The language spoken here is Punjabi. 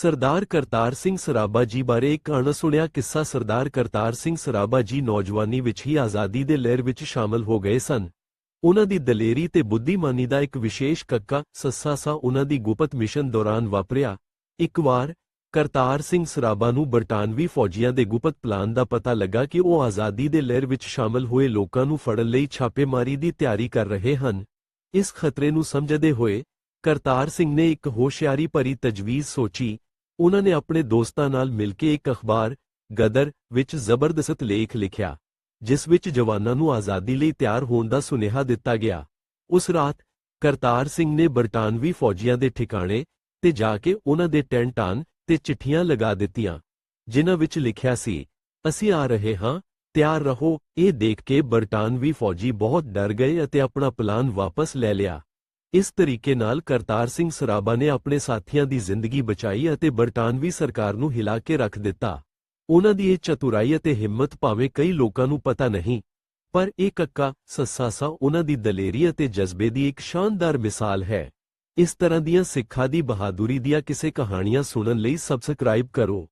ਸਰਦਾਰ ਕਰਤਾਰ ਸਿੰਘ ਸਰਾਭਾ ਜੀ ਬਾਰੇ ਇੱਕ ਅਣਸੁਣਿਆ ਕਿੱਸਾ ਸਰਦਾਰ ਕਰਤਾਰ ਸਿੰਘ ਸਰਾਭਾ ਜੀ ਨੌਜਵਾਨੀ ਵਿੱਚ ਹੀ ਆਜ਼ਾਦੀ ਦੇ ਲਹਿਰ ਵਿੱਚ ਸ਼ਾਮਲ ਹੋ ਗਏ ਸਨ। ਉਹਨਾਂ ਦੀ ਦਲੇਰੀ ਤੇ ਬੁੱਧੀਮਾਨੀ ਦਾ ਇੱਕ ਵਿਸ਼ੇਸ਼ ਕੱਕਾ, ਸੱਸਾ ਸਾ ਉਹਨਾਂ ਦੀ ਗੁਪਤ ਮਿਸ਼ਨ ਦੌਰਾਨ ਵਾਪਰਿਆ। ਇੱਕ ਵਾਰ ਕਰਤਾਰ ਸਿੰਘ ਸਰਾਭਾ ਨੂੰ ਬਰਤਾਨਵੀ ਫੌਜੀਆਂ ਦੇ ਗੁਪਤ ਪਲਾਨ ਦਾ ਪਤਾ ਲੱਗਾ ਕਿ ਉਹ ਆਜ਼ਾਦੀ ਦੇ ਲਹਿਰ ਵਿੱਚ ਸ਼ਾਮਲ ਹੋਏ ਲੋਕਾਂ ਨੂੰ ਫੜਨ ਲਈ ਛਾਪੇਮਾਰੀ ਦੀ ਤਿਆਰੀ ਕਰ ਰਹੇ ਹਨ। ਇਸ ਖਤਰੇ ਨੂੰ ਸਮਝਦੇ ਹੋਏ ਕਰਤਾਰ ਸਿੰਘ ਨੇ ਇੱਕ ਹੋਸ਼ਿਆਰੀ ਭਰੀ ਤਜਵੀਜ਼ ਸੋਚੀ ਉਹਨਾਂ ਨੇ ਆਪਣੇ ਦੋਸਤਾਂ ਨਾਲ ਮਿਲ ਕੇ ਇੱਕ ਅਖਬਾਰ, ਗਦਰ ਵਿੱਚ ਜ਼ਬਰਦਸਤ ਲੇਖ ਲਿਖਿਆ, ਜਿਸ ਵਿੱਚ ਜਵਾਨਾਂ ਨੂੰ ਆਜ਼ਾਦੀ ਲਈ ਤਿਆਰ ਹੋਣ ਦਾ ਸੁਨੇਹਾ ਦਿੱਤਾ ਗਿਆ। ਉਸ ਰਾਤ ਕਰਤਾਰ ਸਿੰਘ ਨੇ ਬਰਤਾਨਵੀ ਫੌਜੀਆਂ ਦੇ ਠਿਕਾਣੇ ਤੇ ਜਾ ਕੇ ਉਹਨਾਂ ਦੇ ਟੈਂਟਾਂ ਤੇ ਚਿੱਠੀਆਂ ਲਗਾ ਦਿੱਤੀਆਂ, ਜਿਨ੍ਹਾਂ ਵਿੱਚ ਲਿਖਿਆ ਸੀ, ਅਸੀਂ ਆ ਰਹੇ ਹਾਂ, ਤਿਆਰ ਰਹੋ। ਇਹ ਦੇਖ ਕੇ ਬਰਤਾਨਵੀ ਫੌਜੀ ਬਹੁਤ ਡਰ ਗਏ ਅਤੇ ਆਪਣਾ ਪਲਾਨ ਵਾਪਸ ਲੈ ਲਿਆ। ਇਸ ਤਰੀਕੇ ਨਾਲ ਕਰਤਾਰ ਸਿੰਘ ਸਰਾਭਾ ਨੇ ਆਪਣੇ ਸਾਥੀਆਂ ਦੀ ਜ਼ਿੰਦਗੀ ਬਚਾਈ ਅਤੇ ਬਰਤਾਨਵੀ ਸਰਕਾਰ ਨੂੰ ਹਿਲਾ ਕੇ ਰੱਖ ਦਿੱਤਾ। ਉਹਨਾਂ ਦੀ ਇਹ ਚਤੁਰਾਈ ਅਤੇ ਹਿੰਮਤ ਭਾਵੇਂ ਕਈ ਲੋਕਾਂ ਨੂੰ ਪਤਾ ਨਹੀਂ, ਪਰ ਇਹ ਕੱਕਾ, ਸੱਸਾ ਸਾ ਉਹਨਾਂ ਦੀ ਦਲੇਰੀ ਅਤੇ ਜਜ਼ਬੇ ਦੀ ਇੱਕ ਸ਼ਾਨਦਾਰ ਮਿਸਾਲ ਹੈ। ਇਸ ਤਰ੍ਹਾਂ ਦੀਆਂ ਸਿੱਖਾਂ ਦੀ ਬਹਾਦੁਰੀ ਦੀਆਂ ਕਿਸੇ ਕਹਾਣੀਆਂ ਸੁਣਨ ਲਈ ਸਬਸਕ੍ਰਾਈਬ ਕਰੋ।